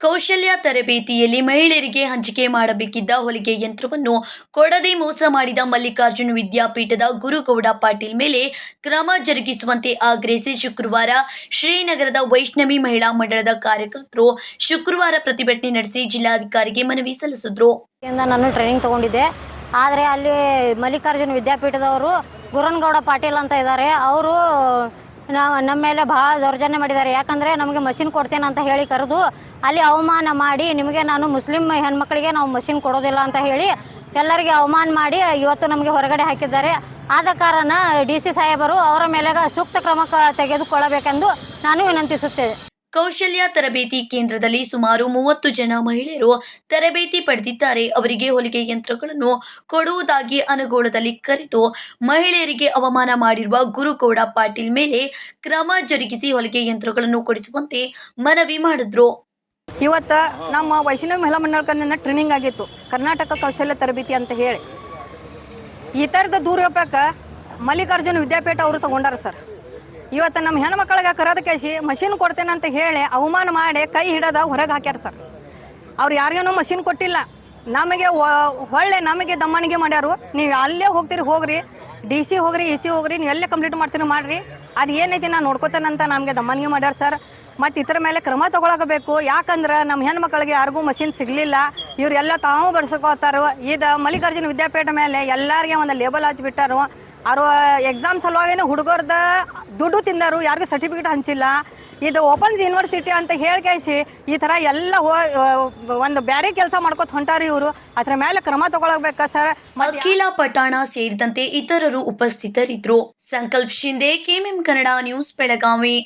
ಕೌಶಲ್ಯ ತರಬೇತಿಯಲ್ಲಿ ಮಹಿಳೆಯರಿಗೆ ಹಂಚಿಕೆ ಮಾಡಬೇಕಿದ್ದ ಹೊಲಿಗೆ ಯಂತ್ರವನ್ನು ಕೊಡದೆ ಮೋಸ ಮಾಡಿದ ಮಲ್ಲಿಕಾರ್ಜುನ ವಿದ್ಯಾಪೀಠದ ಗುರುಗೌಡ ಪಾಟೀಲ್ ಮೇಲೆ ಕ್ರಮ ಜರುಗಿಸುವಂತೆ ಆಗ್ರಹಿಸಿ ಶುಕ್ರವಾರ ಶ್ರೀನಗರದ ವೈಷ್ಣವಿ ಮಹಿಳಾ ಮಂಡಳದ ಕಾರ್ಯಕರ್ತರು ಶುಕ್ರವಾರ ಪ್ರತಿಭಟನೆ ನಡೆಸಿ ಜಿಲ್ಲಾಧಿಕಾರಿಗೆ ಮನವಿ ಸಲ್ಲಿಸಿದ್ರು. ನಾನು ಟ್ರೈನಿಂಗ್ ತಗೊಂಡಿದ್ದೆ. ಆದರೆ ಅಲ್ಲಿ ಮಲ್ಲಿಕಾರ್ಜುನ ವಿದ್ಯಾಪೀಠದವರು ಗುರನ್ಗೌಡ ಪಾಟೀಲ್ ಅಂತ ಇದ್ದಾರೆ. ಅವರು ನಾವು ನಮ್ಮ ಮೇಲೆ ಭಾಳ ದೌರ್ಜನ್ಯ ಮಾಡಿದ್ದಾರೆ. ಯಾಕಂದರೆ ನಮಗೆ ಮಷಿನ್ ಕೊಡ್ತೇನೆ ಅಂತ ಹೇಳಿ ಕರೆದು ಅಲ್ಲಿ ಅವಮಾನ ಮಾಡಿ ನಿಮಗೆ ನಾನು ಮುಸ್ಲಿಂ ಹೆಣ್ಮಕ್ಳಿಗೆ ನಾವು ಮಷಿನ್ ಕೊಡೋದಿಲ್ಲ ಅಂತ ಹೇಳಿ ಎಲ್ಲರಿಗೆ ಅವಮಾನ ಮಾಡಿ ಇವತ್ತು ನಮಗೆ ಹೊರಗಡೆ ಹಾಕಿದ್ದಾರೆ. ಆದ ಕಾರಣ ಡಿ ಸಿ ಸಾಹೇಬರು ಅವರ ಮೇಲೆ ಸೂಕ್ತ ಕ್ರಮ ತೆಗೆದುಕೊಳ್ಳಬೇಕೆಂದು ನಾನು ವಿನಂತಿಸುತ್ತೇನೆ. ಕೌಶಲ್ಯ ತರಬೇತಿ ಕೇಂದ್ರದಲ್ಲಿ ಸುಮಾರು ಮೂವತ್ತು ಜನ ಮಹಿಳೆಯರು ತರಬೇತಿ ಪಡೆದಿದ್ದಾರೆ. ಅವರಿಗೆ ಹೊಲಿಗೆ ಯಂತ್ರಗಳನ್ನು ಕೊಡುವುದಾಗಿ ಅನುಗೋಳದಲ್ಲಿ ಕರೆದು ಮಹಿಳೆಯರಿಗೆ ಅವಮಾನ ಮಾಡಿರುವ ಗುರುಗೌಡ ಪಾಟೀಲ್ ಮೇಲೆ ಕ್ರಮ ಜರುಗಿಸಿ ಹೊಲಿಗೆ ಯಂತ್ರಗಳನ್ನು ಕೊಡಿಸುವಂತೆ ಮನವಿ ಮಾಡಿದ್ರು. ಇವತ್ತು ನಮ್ಮ ವೈಷ್ಣವ ಮಹಿಳಾ ಮಂಡಳ ಟ್ರೈನಿಂಗ್ ಆಗಿತ್ತು. ಕರ್ನಾಟಕ ಕೌಶಲ್ಯ ತರಬೇತಿ ಅಂತ ಹೇಳಿ. ಈ ಥರದ ದುರುಪಯೋಗ ಮಲ್ಲಿಕಾರ್ಜುನ ವಿದ್ಯಾಪೀಠ ಅವರು ತಗೊಂಡಾರ ಸರ್. ಇವತ್ತು ನಮ್ಮ ಹೆಣ್ಮಕ್ಳಿಗೆ ಕರೆದ ಕೇಸಿ ಮಷಿನ್ ಕೊಡ್ತೇನೆ ಅಂತ ಹೇಳಿ ಅವಮಾನ ಮಾಡಿ ಕೈ ಹಿಡದ ಹೊರಗೆ ಹಾಕ್ಯಾರ ಸರ್ ಅವ್ರು ಯಾರಿಗೇನು ಮಷಿನ್ ಕೊಟ್ಟಿಲ್ಲ. ನಮಗೆ ಹೊಳ್ಳೆ ನಮಗೆ ದಮ್ಮನಿಗೆ ಮಾಡ್ಯಾರು. ನೀವು ಅಲ್ಲೇ ಹೋಗ್ತೀರಿ, ಹೋಗ್ರಿ. ಡಿ ಸಿ ಹೋಗ್ರಿ ಇ ಸಿ ಹೋಗ್ರಿ, ನೀವು ಎಲ್ಲೇ ಕಂಪ್ಲೀಟ್ ಮಾಡ್ತೀರಿ ಮಾಡ್ರಿ. ಅದು ಏನೈತಿ ನಾನು ನೋಡ್ಕೋತೇನಂತ ನಮಗೆ ದಮ್ಮನಿಗೆ ಮಾಡ್ಯಾರ ಸರ್ ಮತ್ತು ಇತರ ಮೇಲೆ ಕ್ರಮ ತಗೊಳಕಬೇಕು. ಯಾಕಂದ್ರೆ ನಮ್ಮ ಹೆಣ್ಮಕ್ಳಿಗೆ ಯಾರಿಗೂ ಮಷಿನ್ ಸಿಗಲಿಲ್ಲ. ಇವರೆಲ್ಲ ತಾವು ಬಡ್ಸ್ಕೋತಾರು ಇದು ಮಲ್ಲಿಕಾರ್ಜುನ ವಿದ್ಯಾಪೀಠ ಮೇಲೆ ಎಲ್ಲರಿಗೆ ಒಂದು ಲೇಬಲ್ ಹಚ್ಬಿಟ್ಟಾರು ಅವರು ಎಕ್ಸಾಮ್ ಸಲುವಾಗಿನೇ ಹುಡುಗರ್ದ ದುಡ್ಡು ತಿಂದರು, ಯಾರಿಗೂ ಸರ್ಟಿಫಿಕೇಟ್ ಹಂಚಿಲ್ಲ. ಇದು ಓಪನ್ಸ್ ಯೂನಿವರ್ಸಿಟಿ ಅಂತ ಹೇಳ್ಕೇಸಿ ಈ ಥರ ಎಲ್ಲ ಒಂದು ಬೇರೆ ಕೆಲಸ ಮಾಡ್ಕೊತ ಹೊಂಟಾರಿ ಇವರು. ಅದ್ರ ಮೇಲೆ ಕ್ರಮ ತಗೊಳಬೇಕ ಸರ್ ಅಖಿಲ ಪಟಾಣ ಸೇರಿದಂತೆ ಇತರರು ಉಪಸ್ಥಿತರಿದ್ದರು ಸಂಕಲ್ಪ್ ಶಿಂದೆ, ಕೆಎಂಎಂ ಕನ್ನಡ ನ್ಯೂಸ್ ಬೆಳಗಾವಿ.